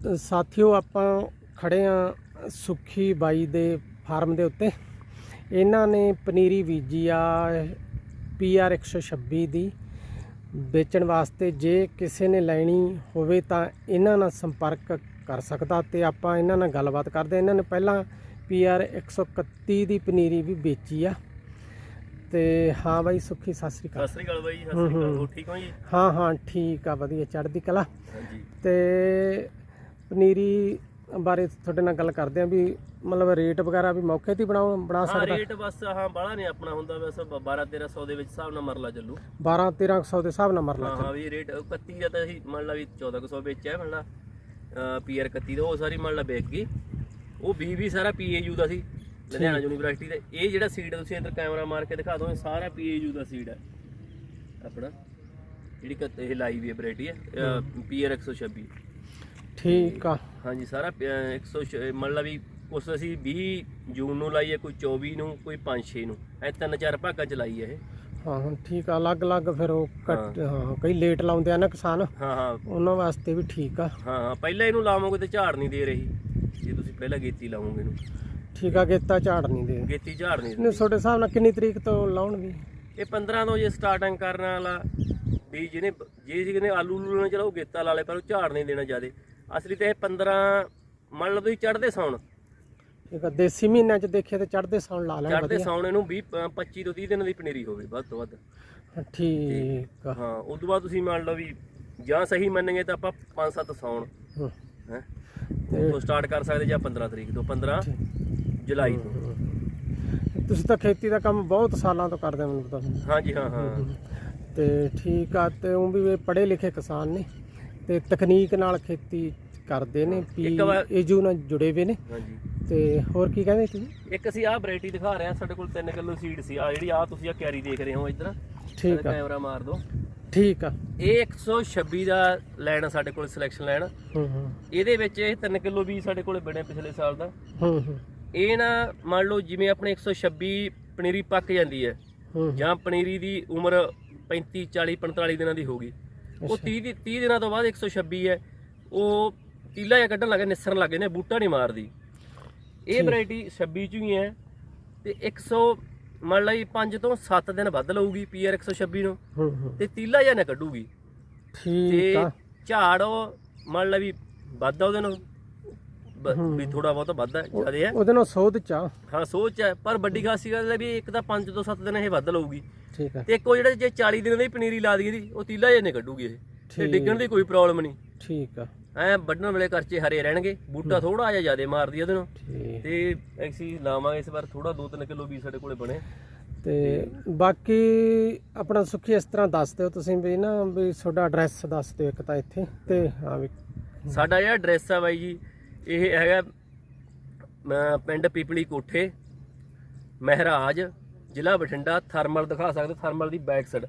ਸਾਥੀਓ ਆਪਾਂ ਖੜੇ ਆ ਸੁਖੀ ਬਾਈ ਦੇ ਫਾਰਮ ਦੇ ਉੱਤੇ। ਇਹਨਾਂ ਨੇ ਪਨੀਰੀ ਬੀਜੀ ਆ ਪੀਆਰ 126 ਦੀ। ਵੇਚਣ ਵਾਸਤੇ ਜੇ ਕਿਸੇ ਨੇ ਲੈਣੀ ਹੋਵੇ ਤਾਂ ਇਹਨਾਂ ਨਾਲ ਸੰਪਰਕ ਕਰ ਸਕਦਾ ਤੇ ਆਪਾਂ ਇਹਨਾਂ ਨਾਲ ਗੱਲਬਾਤ ਕਰਦੇ। ਇਹਨਾਂ ਨੇ ਪਹਿਲਾਂ ਪੀਆਰ 131 ਦੀ ਪਨੀਰੀ ਵੀ ਵੇਚੀ ਆ। ਤੇ ਹਾਂ ਬਾਈ ਸੁਖੀ ਸਤਿ ਸ੍ਰੀ ਅਕਾਲ। ਸਤਿ ਸ੍ਰੀ ਅਕਾਲ ਬਾਈ ਸਤਿ ਸ੍ਰੀ ਅਕਾਲ। ਠੀਕ ਹੋ ਜੀ? ਹਾਂ ਹਾਂ ਠੀਕ ਆ ਵਧੀਆ ਚੜ੍ਹਦੀ ਕਲਾ। ਹਾਂਜੀ। ਤੇ ਪਨੀਰੀ ਬਾਰੇ ਤੁਹਾਡੇ ਨਾਲ ਗੱਲ ਕਰਦੇ ਆਂ ਵੀ ਮਤਲਬ ਰੇਟ ਵਗੈਰਾ ਵੀ ਮੌਕੇ ਤੇ ਹੀ ਬਣਾਉ ਬਣਾ ਹਾਂ ਸਕਦਾ। ਰੇਟ ਬਸ ਹਾਂ ਬਾਹਲਾ ਨਹੀਂ ਆਪਣਾ ਹੁੰਦਾ ਬਸ 12 1300 ਦੇ ਵਿੱਚ ਹਿਸਾਬ ਨਾਲ ਮਰਲਾ ਚੱਲੂ। 12 1300 ਦੇ ਹਿਸਾਬ ਨਾਲ ਮਰਲਾ ਹਾਂ ਹਾਂ ਵੀ ਰੇਟ 31 ਦਾ ਤਾਂ ਅਸੀਂ ਮੰਨ ਲਾ ਵੀ 1400 ਵੇਚਿਆ ਮੰਨ ਲਾ। ਪੀਆਰ 31 ਦਾ ਉਹ ਸਾਰੀ ਮੰਨ ਲਾ ਵੇਚ ਗਈ। ਉਹ ਬੀ ਵੀ ਸਾਰਾ ਪੀਏਯੂ ਦਾ ਸੀ ਲੁਧਿਆਣਾ ਯੂਨੀਵਰਸਿਟੀ ਦਾ। ਇਹ ਜਿਹੜਾ ਸੀਡ ਤੁਸੀਂ ਇੱਧਰ ਕੈਮਰਾ ਮਾਰ ਕੇ ਦਿਖਾ ਦਿਓ ਇਹ ਸਾਰਾ ਪੀਏਯੂ ਦਾ ਸੀਡ ਹੈ। ਆਪਣਾ। ਜਿਹੜੀ ਕਿ ਇਹ ਲਾਈ ਵੀ ਹੈ ਵੈਰਾਈਟੀ ਹੈ ਪੀਆਰ 126 ਠੀਕ ਆ। ਹਾਂਜੀ ਸਾਰਾ ਅਹ 100 ਮੰਨ ਲਾ ਵੀ ਉਸ ਅਸੀਂ 20 ਜੂਨ ਨੂੰ ਲਾਈ ਹੈ ਕੋਈ 24 ਨੂੰ ਕੋਈ 5-6 ਨੂੰ। ਇਹ ਤਿੰਨ ਚਾਰ ਭਾਗਾਂ ਚ ਲਾਈ ਹੈ ਇਹ। ਹਾਂ ਹਾਂ ਠੀਕ ਆ ਅਲੱਗ-ਅਲੱਗ ਫਿਰ ਉਹ ਕੱਟ ਹਾਂ। ਕਈ ਲੇਟ ਲਾਉਂਦੇ ਆ ਨਾ ਕਿਸਾਨ। ਹਾਂ ਹਾਂ। ਉਹਨਾਂ ਵਾਸਤੇ ਵੀ ਠੀਕ ਆ। ਹਾਂ ਹਾਂ ਪਹਿਲਾਂ ਇਹਨੂੰ ਲਾਵੋਗੇ ਤੇ ਝਾੜ ਨਹੀਂ ਦੇ ਰਹੀ। ਜੇ ਤੁਸੀਂ ਪਹਿਲਾਂ ਗੇਤੀ ਲਾਵੋਗੇ ਇਹਨੂੰ। ਠੀਕ ਆ ਗੇਤਾ ਝਾੜ ਨਹੀਂ ਦੇ। ਗੇਤੀ ਝਾੜ ਨਹੀਂ ਨੇ ਤੁਹਾਡੇ ਹਿਸਾਬ ਨਾਲ ਕਿੰਨੀ ਤਰੀਕ ਤੋਂ ਲਾਉਣ ਵੀ ਇਹ 15 ਤੋਂ ਜੇ ਸਟਾਰਟਿੰਗ ਕਰਨ ਵਾਲਾ ਵੀ ਜਿਹਨੇ ਜੇ ਕਹਿੰਦੇ ਆਲੂ ਲੂਣ ਚਲੋ ਉਹ ਗੇਤਾ ਲਾ ਲੇ ਪਰ ਉਹ ਝਾੜ ਨਹੀਂ ਦੇਣਾ ਜਿਆਦੇ। ਅਸਲੀ ਤੇ ਇਹ 15 ਮੰਨ ਲਓ ਤੁਸੀਂ ਚੜਦੇ ਸੌਣ ਠੀਕ ਆ ਦੇਸੀ ਮਹੀਨਿਆਂ ਚ ਦੇਖੇ ਤੇ ਚੜ੍ਹਦੇ ਸੌਣ ਲਾ ਲੈਣ ਚੜਦੇ ਵਧੀਆ। ਸੌਣ ਇਹਨੂੰ 20 25 ਤੋਂ 30 ਦਿਨ ਦੀ ਪਨੀਰੀ ਹੋਵੇ ਵੱਧ ਤੋਂ ਵੱਧ। ਠੀਕ ਆ। ਹਾਂ ਉਸ ਤੋਂ ਬਾਅਦ ਤੁਸੀਂ ਮੰਨ ਲਓ ਵੀ ਜਾਂ ਸਹੀ ਮੰਨਗੇ ਤਾਂ ਆਪਾਂ 5-7 ਸੌਣ ਹੂੰ। ਹੈ। ਤੇ ਸਟਾਰਟ ਕਰ ਸਕਦੇ ਜਾਂ 15 ਤਰੀਕ ਤੋਂ 15 ਜੁਲਾਈ ਤੋਂ। ਤੁਸੀਂ ਤਾਂ ਖੇਤੀ ਦਾ ਕੰਮ ਬਹੁਤ ਸਾਲਾਂ ਤੋਂ ਕਰਦੇ ਹੋ ਮੈਨੂੰ ਪਤਾ ਹਾਂਜੀ ਹਾਂ ਹਾਂ। ਤੇ ਠੀਕ ਆ ਤੇ ਉਹ ਵੀ ਪੜ੍ਹੇ ਲਿਖੇ ਕਿਸਾਨ ਨੇ। ਤੇ ਤਕਨੀਕ ਨਾਲ ਖੇਤੀ ਕਰਦੇ ਨੇ ਪੀ ਇੱਕ ਵਾਰ- ਏਜੂ ਨਾਲ ਜੁੜੇ ਹੋਏ ਨੇ। ਹਾਂਜੀ। ਤੇ ਹੋਰ ਕੀ ਕਹਿੰਦੇ ਤੁਸੀਂ? ਇੱਕ ਅਸੀਂ ਆਹ ਵੈਰਾਈਟੀ ਦਿਖਾ ਰਹੇ ਹਾਂ ਸਾਡੇ ਕੋਲ 3 ਕਿਲੋ ਸੀਡ ਸੀ। ਆ ਜਿਹੜੀ ਆ ਤੁਸੀਂ ਆ ਕੈਰੀ ਦੇਖ ਰਹੇ ਹੋ ਇੱਧਰ। ਠੀਕ ਆ। ਕੈਮਰਾ ਮਾਰ ਦਿਓ। ਠੀਕ ਆ। ਇਹ 126 ਦਾ ਲੈਣ ਆ ਸਾਡੇ ਕੋਲ ਸਿਲੈਕਸ਼ਨ ਲੈਣ ਹੂੰ ਹੂੰ। ਇਹਦੇ ਵਿੱਚ ਇਹ 3 ਕਿਲੋ ਵੀ ਸਾਡੇ ਕੋਲੇ ਬਣੇ ਪਿਛਲੇ ਸਾਲ ਦਾ। ਹੂੰ ਹੂੰ। ਇਹ ਨਾ ਮੰਨ ਲਓ ਜਿਵੇਂ ਆਪਣੇ 126 ਪਨੀਰੀ ਪੱਕ ਜਾਂਦੀ ਹੈ ਹੂੰ ਜਾਂ ਪਨੀਰੀ ਦੀ ਉਮਰ 35 40 45 ਦਿਨਾਂ ਦੀ ਹੋਗੀ ਉਹ 30 ਦੀ 30 ਦਿਨਾਂ ਤੋਂ ਬਾਅਦ 126 ਹੈ। ਉਹ ਤੀਲਾ ਜਾਂ ਕੱਢਣ ਲੱਗੇ ਨਿਸਰਨ ਲੱਗੇ ਨੇ ਬੂਟਾ ਨਹੀਂ ਮਾਰਦੀ। ਇਹ ਵੈਰਾਈਟੀ 26 ਚ ਹੀ ਹੈ ਤੇ 100 ਮੰਨ ਲਈ 5 ਤੋਂ 7 ਦਿਨ ਵੱਧ ਲਊਗੀ ਪੀਆਰ 126 ਨੂੰ। ਹੂੰ ਹੂੰ। ਤੇ ਤੀਲਾ ਜਾਂ ਨਾ ਕੱਢੂਗੀ। ਠੀਕ ਆ। ਝਾੜ ਮੰਨ ਲਾ ਵੀ ਵੱਧਦਾ ਉਹਦੇ ਨਾਲ। ਬ- ਵੀ ਥੋੜਾ ਬਹੁਤ ਵੱਧਦਾ ਜਿਆਦੇ ਹੈ। ਉਹਦੇ ਨਾਲ ਸੋਧ ਚ ਹਾਂ ਸੋਚ ਹੈ ਪਰ ਵੱਡੀ ਖਾਸੀ ਗੱਲ ਹੈ ਵੀ ਇੱਕ ਤਾਂ 5 ਤੋਂ 7 ਦਿਨ ਇਹ ਵੱਧ ਲਊਗੀ। ਠੀਕ ਆ ਤੇ ਇੱਕ ਉਹ ਜਿਹੜਾ ਜੇ 40 ਦਿਨਾਂ ਦੀ ਪਨੀਰੀ ਲਾ ਦਈਏ ਦੀ ਉਹ ਤੀਲਾ ਜੇ ਨੇ ਕੱਢੂਗੀ ਇਹ। ਤੇ ਠੀਕ। ਡਿੱਗਣ ਦੀ ਕੋਈ ਪ੍ਰੋਬਲਮ ਨਹੀਂ। ਠੀਕ ਆ। ਐ ਵੱਢਣ ਵੇਲੇ ਕਰਚੇ ਹਰੇ ਰਹਿਣਗੇ ਬੂਟਾ ਥੋੜਾ ਜਿਹਾ ਜ਼ਿਆਦੇ ਮਾਰਦੀ ਉਹਦੇ ਨੂੰ ਠੀਕ। ਤੇ ਐਕਸੀ ਲਾਵਾਂਗੇ ਇਸ ਵਾਰ ਥੋੜਾ 2-3 ਕਿਲੋ ਵੀ ਸਾਡੇ ਕੋਲੇ ਬਣੇ। ਤੇ ਬਾਕੀ ਆਪਣਾ ਸੁਖੀ ਇਸ ਤਰ੍ਹਾਂ ਦੱਸ ਦਿਓ ਤੁਸੀਂ ਵੀ ਨਾ ਵੀ ਤੁਹਾਡਾ ਐਡਰੈਸ ਦੱਸ ਦਿਓ ਇੱਕ ਤਾਂ ਇੱਥੇ। ਤੇ ਹਾਂ ਵੀ ਸਾਡਾ ਜਿਹੜਾ ਐਡਰੈਸ ਆ ਬਾਈ ਜੀ ਇਹ ਹੈਗਾ ਪਿੰਡ ਪੀਪਲੀ ਕੋਠੇ ਮਹਿਰਾਜ ਜ਼ਿਲ੍ਹਾ ਬਠਿੰਡਾ ਥਰਮਲ ਦਿਖਾ ਸਕਦੇ ਥਰਮਲ ਦੀ ਬੈਕ ਸਾਈਡ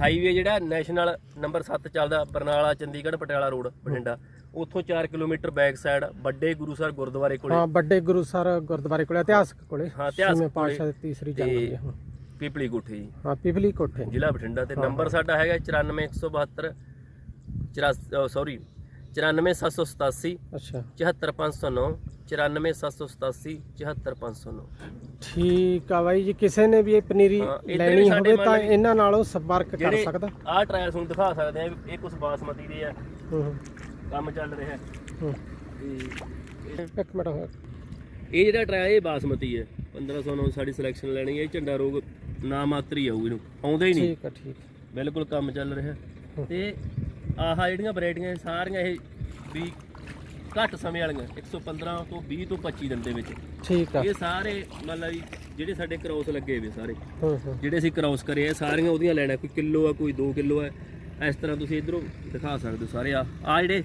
ਹਾਈਵੇ ਜਿਹੜਾ ਨੈਸ਼ਨਲ ਨੰਬਰ 7 ਚੱਲਦਾ ਬਰਨਾਲਾ ਚੰਡੀਗੜ੍ਹ ਪਟਿਆਲਾ ਰੋਡ ਬਠਿੰਡਾ। ਉੱਥੋਂ 4 ਕਿਲੋਮੀਟਰ ਬੈਕ ਸਾਈਡ ਵੱਡੇ ਗੁਰੂ ਸਰ ਗੁਰਦੁਆਰੇ ਕੋਲੇ। ਹਾਂ ਵੱਡੇ ਗੁਰੂ ਸਰ ਗੁਰਦੁਆਰੇ ਕੋਲ ਇਤਿਹਾਸਕ ਕੋਲੇ ਹਾਂ, ਇਤਿਹਾਸਕ। ਪਾਤਸ਼ਾਹ ਦੀ ਤੀਸਰੀ ਜਨਮ ਹਾਂ। ਪੀਪਲੀ ਕੋਠੇ ਜੀ। ਹਾਂ ਪਿਪਲੀ ਕੋਠੇ। ਜ਼ਿਲ੍ਹਾ ਬਠਿੰਡਾ ਤੇ ਨੰਬਰ ਸਾਡਾ ਹੈਗਾ 94172 ਸੌਰੀ 94787 ਅੱਛਾ। 74509 94787 74509 ਠੀਕ ਆ ਬਾਈ ਜੀ ਕਿਸੇ ਨੇ ਵੀ ਇਹ ਪਨੀਰੀ ਹਾਂ, ਇੱਧਰ ਵੀ ਲੈਣੀ ਸਾਡੇ ਹੋਵੇ ਤਾਂ ਮੰਨ ਲਓ ਇਹਨਾਂ ਨਾਲੋਂ ਸੰਪਰਕ ਕਰ ਜਿਹੜੇ ਸਕਦਾ। ਆਹ ਟ੍ਰਾਇਲ ਤੁਹਾਨੂੰ ਦਿਖਾ ਸਕਦੇ ਆ ਇਹ ਕੁਝ ਬਾਸਮਤੀ ਦੇ ਆ ਹੂੰ ਹੂੰ, ਕੰਮ ਚੱਲ ਰਿਹਾ। ਹੂੰ। ਤੇ ਇੱਕ ਮਿੰਟ ਹੋਰ। ਇਹ ਜਿਹੜਾ ਟ੍ਰਾਇਲ ਇਹ ਬਾਸਮਤੀ ਹੈ 1509 ਸਾਡੀ ਸਿਲੈਕਸ਼ਨ ਲੈਣੀ ਹੈ ਇਹ ਝੰਡਾ ਰੋਗ ਨਾ ਮਾਤਰੀ ਆਊ ਇਹਨੂੰ ਆਉਂਦਾ ਹੀ ਨਹੀਂ। ਠੀਕ ਆ ਠੀਕ। ਬਿਲਕੁਲ ਕੰਮ ਚੱਲ ਰਿਹਾ। ਤੇ ਆਹ ਜਿਹੜੀਆਂ ਵੈਰਾਈਟੀਆਂ ਸਾਰੀਆਂ ਇਹ ਵੀ ਘੱਟ ਸਮੇਂ ਵਾਲੀਆਂ 115 ਤੋਂ 20 ਤੋਂ 25 ਦਿਨ ਦੇ ਵਿੱਚ। ਠੀਕ ਆ। ਇਹ ਸਾਰੇ ਮਤਲਬ ਵੀ ਜਿਹੜੇ ਸਾਡੇ ਕ੍ਰਾਸ ਲੱਗੇ ਹੋਏ ਸਾਰੇ ਹੂੰ ਹੂੰ। ਜਿਹੜੇ ਅਸੀਂ ਕ੍ਰਾਸ ਕਰੇ ਆ ਸਾਰੀਆਂ ਉਹਦੀਆਂ ਲੈਣਾ ਕੋਈ ਕਿਲੋ ਆ ਕੋਈ 2 ਕਿਲੋ ਆ। ਇਸ ਤਰ੍ਹਾਂ ਤੁਸੀਂ ਇਧਰੋਂ ਦਿਖਾ ਸਕਦੇ ਹੋ ਸਾਰੇ ਆ। ਆ ਜਿਹੜੇ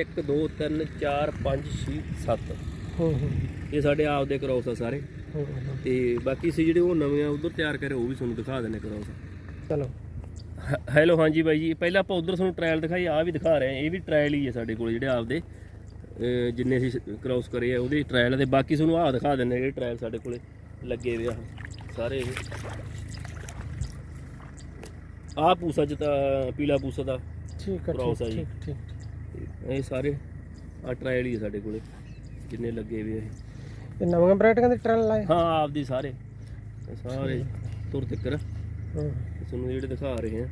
1 2 3 4 5 6 7 ਹੂੰ ਹੂੰ। ਇਹ ਸਾਡੇ ਆਪ ਦੇ ਕ੍ਰਾਸ ਆ ਸਾਰੇ। ਤੇ ਬਾਕੀ ਸੀ ਜਿਹੜੇ ਉਹ ਨਵੇਂ ਆ ਉਧਰ ਤਿਆਰ ਕਰੇ ਉਹ ਵੀ ਤੁਹਾਨੂੰ ਦਿਖਾ ਦਿੰਨੇ ਕ੍ਰਾਸ ਚਲੋ। ਹੈਲੋ ਹਾਂਜੀ ਬਾਈ ਜੀ। ਪਹਿਲਾਂ ਆਪਾਂ ਉਧਰ ਤੁਹਾਨੂੰ ਟ੍ਰਾਇਲ ਦਿਖਾਈ ਆ ਵੀ ਦਿਖਾ ਰਹੇ ਆ ਇਹ ਵੀ ਟ੍ਰਾਇਲ ਹੀ ਹੈ ਸਾਡੇ ਕੋਲ ਜਿਹੜੇ ਆਪਦੇ ਜਿੰਨੇ ਅਸੀਂ ਕ੍ਰਾਸ ਕਰੇ ਆ ਉਹਦੇ ਟ੍ਰਾਇਲ ਦੇ ਬਾਕੀ ਤੁਹਾਨੂੰ ਆਹ ਦਿਖਾ ਦਿੰਨੇ ਜਿਹੜੇ ਟ੍ਰਾਇਲ ਸਾਡੇ ਕੋਲੇ ਲੱਗੇ ਹੋਏ ਆ। ਸਾਰੇ ਇਹ। ਆਹ ਪੂਸਾ ਚ ਤਾਂ ਪੀਲਾ ਪੂਸਾ ਦਾ ਠੀਕ ਆ Cross ਆ ਠੀਕ ਜੀ। ਠੀਕ ਠੀਕ। ਇਹ ਸਾਰੇ ਆ ਟ੍ਰਾਇਲ ਹੀ ਆ ਸਾਡੇ ਕੋਲੇ ਜਿੰਨੇ ਲੱਗੇ ਵੀ ਇਹ। ਇਹ ਨਵੀਆਂ ਵੈਰਾਈਟੀਆਂ ਦੇ ਟ੍ਰੈਲ ਲਾਏ? ਹਾਂ ਆਪਦੀ ਸਾਰੇ। ਸਾਰੇ ਤੁਰ ਤਿੱਕਰ। ਹੂੰ। ਤੁਹਾਨੂੰ ਜਿਹੜੇ ਦਿਖਾ ਰਹੇ ਆ।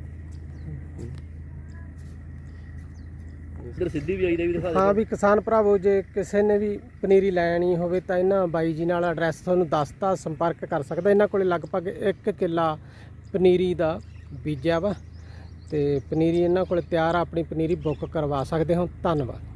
ਇਧਰ ਸਿੱਧੀ ਵੀ ਆਈਦਾ ਵੀ ਦਿਖਾ ਹਾਂ ਦੇ ਵੀ ਕਿਸਾਨ ਭਰਾਵੋ ਜੇ ਕਿਸੇ ਨੇ ਵੀ ਪਨੀਰੀ ਲੈਣੀ ਹੋਵੇ ਤਾਂ ਇਹਨਾਂ ਬਾਈ ਜੀ ਨਾਲ ਐਡਰੈਸ ਤੁਹਾਨੂੰ ਦੱਸਤਾ ਸੰਪਰਕ ਕਰ ਸਕਦਾ। ਇਹਨਾਂ ਕੋਲੇ ਲਗਭਗ 1 ਕਿੱਲਾ ਪਨੀਰੀ ਦਾ ਬੀਜਿਆ ਵਾ ਤੇ ਪਨੀਰੀ ਇਹਨਾਂ ਕੋਲੇ ਤਿਆਰ ਆ ਆਪਣੀ ਪਨੀਰੀ ਬੁੱਕ ਕਰਵਾ ਸਕਦੇ ਹੋ। ਧੰਨਵਾਦ।